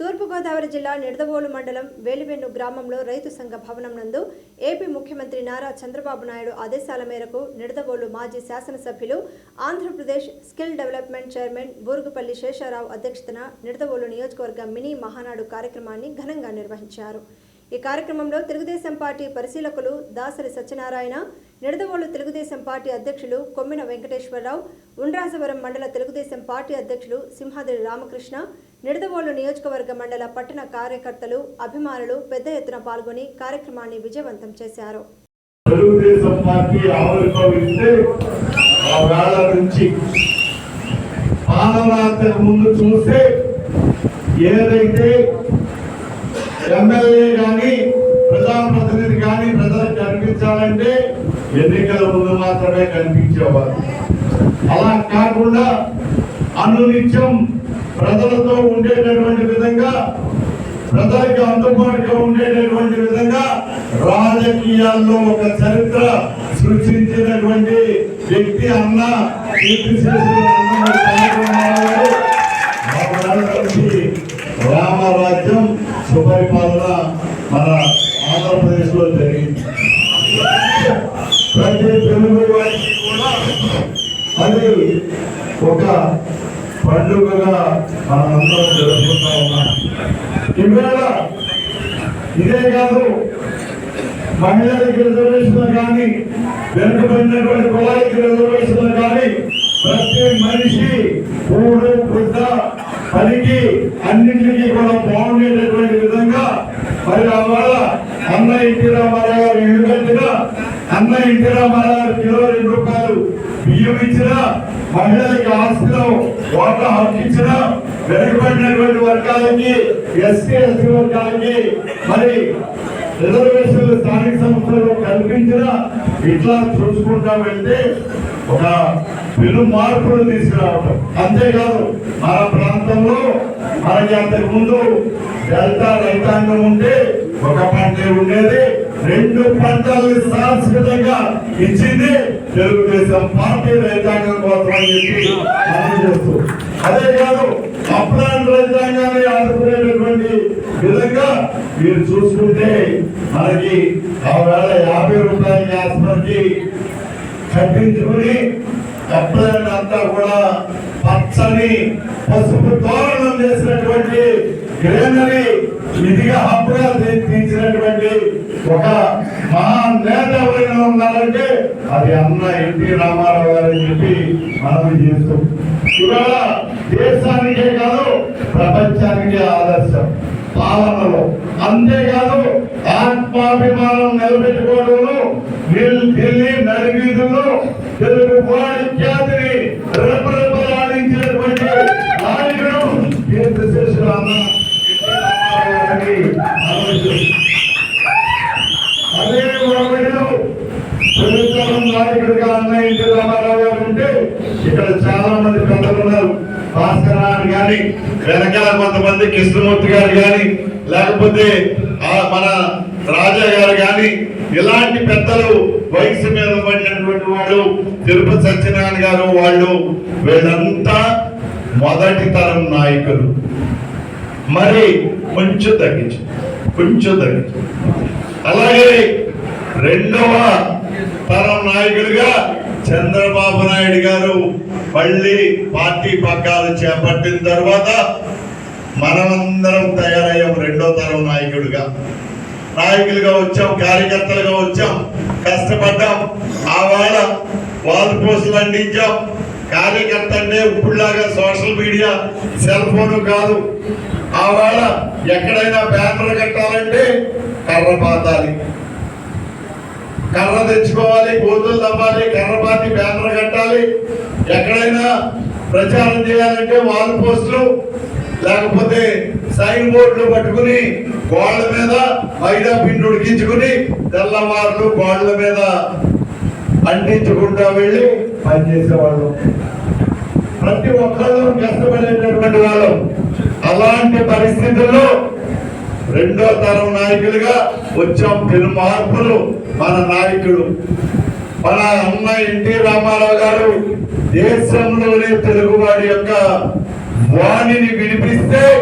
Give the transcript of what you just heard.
తూర్పుగోదావరి జిల్లా నిడదవోలు మండలం వేలివెన్ను గ్రామంలో రైతు సంఘ భవనం నందు ఏపీ ముఖ్యమంత్రి నారా చంద్రబాబు నాయుడు ఆదేశాల మేరకు నిడదవోలు మాజీ శాసనసభ్యులు Andhra Pradesh skill development chairman Buruguppalli Sesharao అధ్యక్షతన నిడదవోలు నియోజకవర్గ మినీ మహానాడు కార్యక్రమాన్ని ఘనంగా నిర్వహించారు. ఈ కార్యక్రమంలో తెలుగుదేశం పార్టీ పరిశీలకులు దాసరి సత్యనారాయణ నిడదవోలు తెలుగుదేశం పార్టీ అధ్యక్షులు కొమ్మిన వెంకటేశ్వరరావు ఉండ్రాజవరం మండల తెలుగుదేశం పార్టీ అధ్యక్షులు సింహాద్రి రామకృష్ణ నిడదవోలు నియోజకవర్గ మండల పట్టణ కార్యకర్తలు అభిమానులు పెద్ద ఎత్తున పాల్గొని కార్యక్రమాన్ని విజయవంతం చేశారు. తెలుగుదేశం పార్టీ నుంచి ముందు చూస్తే ఏదైతే ఎమ్మెల్యే ప్రజాప్రతినిధి కానీ ప్రజలకు కనిపించాలంటే ఎన్నికల ముందు మాత్రమే కనిపించేవారు. అలా కాకుండా అనునిత్యం ప్రజలతో ఉండేటటువంటి విధంగా ప్రజలకు అందుబాటులో ఉండేటటువంటి విధంగా రాజకీయాల్లో ఒక చరిత్ర సృష్టించినటువంటి వ్యక్తి అన్న రామారావు అన్నమయ్య చంద్రబాబు గారు మా ప్రాంతానికి రామరాజ్యం సుపరిపాలన మన ఆంధ్రప్రదేశ్లో జరిగింది ప్రతి తెలుగు వారికి కూడా అది ఒక పండుగగా మనమందరం జరుపుకుంటా ఉన్నాం. ఇవాళ ఇదే కాదు మహిళలకు రిజర్వేషన్ కానీ వెనుకబడినటువంటి కులాలకి రిజర్వేషన్ కానీ ప్రతి మనిషి పూడు వృద్ధ పనికి అన్నింటికి కూడా బాగుండేటటువంటి విధంగా మరి అవాళ అన్న ఇంటి రామారావు గారు ఇల్లు అన్న ఇంటి రామారావు కిలో రెండు రూపాయలు బియ్యం ఇచ్చిన మహిళలకి ఆస్తులు ఓట్ల హక్కు ఇచ్చిన వెనుకబడినటువంటి వర్గాలకి ఎస్సీ ఎస్టీ వర్గాలకి మరి రిజర్వేషన్లు స్థానిక సంస్థలు కల్పించిన ఇట్లా చూసుకుంటా వెళ్తే ఒక పెను మార్పులు తీసుకురావటం. అంతేకాదు మన ప్రాంతంలో మనకి అంతకుముందు డెల్టా రైతాంగం ఉంటే ఒక పంటే ఉండేది. రెండు పంటల్ని శాశ్వతంగా ఇచ్చింది తెలుగుదేశం పార్టీ రైతాంగం కోసం అని చెప్పి చేస్తూ. అదే కాదు అప్లాంట్ రైతాంగాన్ని ఆదుకునేటటువంటి విధంగా మీరు చూసుకుంటే మనకి ఆ యాభై రూపాయల గ్యాస్ మనకి కట్టించుకుని అప్లాంట్ అంతా కూడా పచ్చని పసుపు తోరణం చేసినటువంటి గ్రీనరీ ఇదిగా హబ్బుగా తీర్చినటువంటి ఒక మహా నేత ఎవరైనా ఉన్నారంటే అది అన్న ఎన్టీ రామారావు గారు అని చెప్పి మనం చేస్తాం. ఇవాళ దేశానికే కాదు ప్రపంచానికే ఆదర్శం. పాలనలో. అంతేకాదు ఆత్మాభిమానం నిలబెట్టుకోవడంలో ఢిల్లీ నడివీధుల్లో తెలుగు వాడి ఖ్యాతిని రెపరెపలాడించినటువంటి నాయకుడు కీర్తిశేషులు అన్న ఎన్టీ రామారావు గారిని ఆలోచించాం. అదే మరొకడు తెలుగుతరం నాయకుడిగా అన్నయ్య ఎన్టీ రామారావు గారు ఉంటే ఇక్కడ చాలా మంది పెద్దలు ఉన్నారు. భాస్కర్ గారు గాని వెనకాల కొంతమంది కృష్ణమూర్తి గారు గాని లేకపోతే ఆ మన రాజా గారు గాని ఇలాంటి పెద్దలు వయసు మీద పడినటువంటి వాళ్ళు తిరుపతి సత్యనారాయణ గారు వాళ్ళు వీళ్ళంతా మొదటి తరం నాయకులు. మరి కొంచెం తగ్గించు కొంచెం తగ్గించు. అలాగే రెండవ తరం నాయకుడిగా చంద్రబాబు నాయుడు గారు మళ్ళీ పార్టీ పగ్గాలు చేపట్టిన తర్వాత మనమందరం తయారయ్యాం రెండో తరం నాయకుడిగా. నాయకులుగా వచ్చాం కార్యకర్తలుగా వచ్చాం కష్టపడ్డాం. ఆవేళ వాల్ పోస్టులు అందించాం. కార్యకర్త అంటే ఇప్పుడులాగా సోషల్ మీడియా సెల్ ఫోన్ కాదు. ఆవేళ ఎక్కడైనా బ్యానర్ కట్టాలంటే కర్ర పాతాలి కర్ర తెచ్చుకోవాలి గోతులు తవ్వాలి కర్ర పార్టీ బ్యానర్ కట్టాలి. ఎక్కడైనా ప్రచారం చేయాలంటే వాల్ పోస్టులు లేకపోతే సైన్ బోర్డులు పట్టుకుని గోడల మీద మైదా పిండి ఉడికించుకుని తెల్లవారులు గోడల మీద అంటించుకుంటా వెళ్ళి పనిచేసేవాళ్ళు ప్రతి ఒక్కళ్ళు కష్టపడేటటువంటి వాళ్ళు. అలాంటి పరిస్థితుల్లో రెండో తరం నాయకులుగా వచ్చాం. పెను మార్పులు మన నాయకుడు. మన అన్న ఎన్టీ రామారావు గారు దేశంలోనే తెలుగువాడి యొక్క వాణిని వినిపిస్తే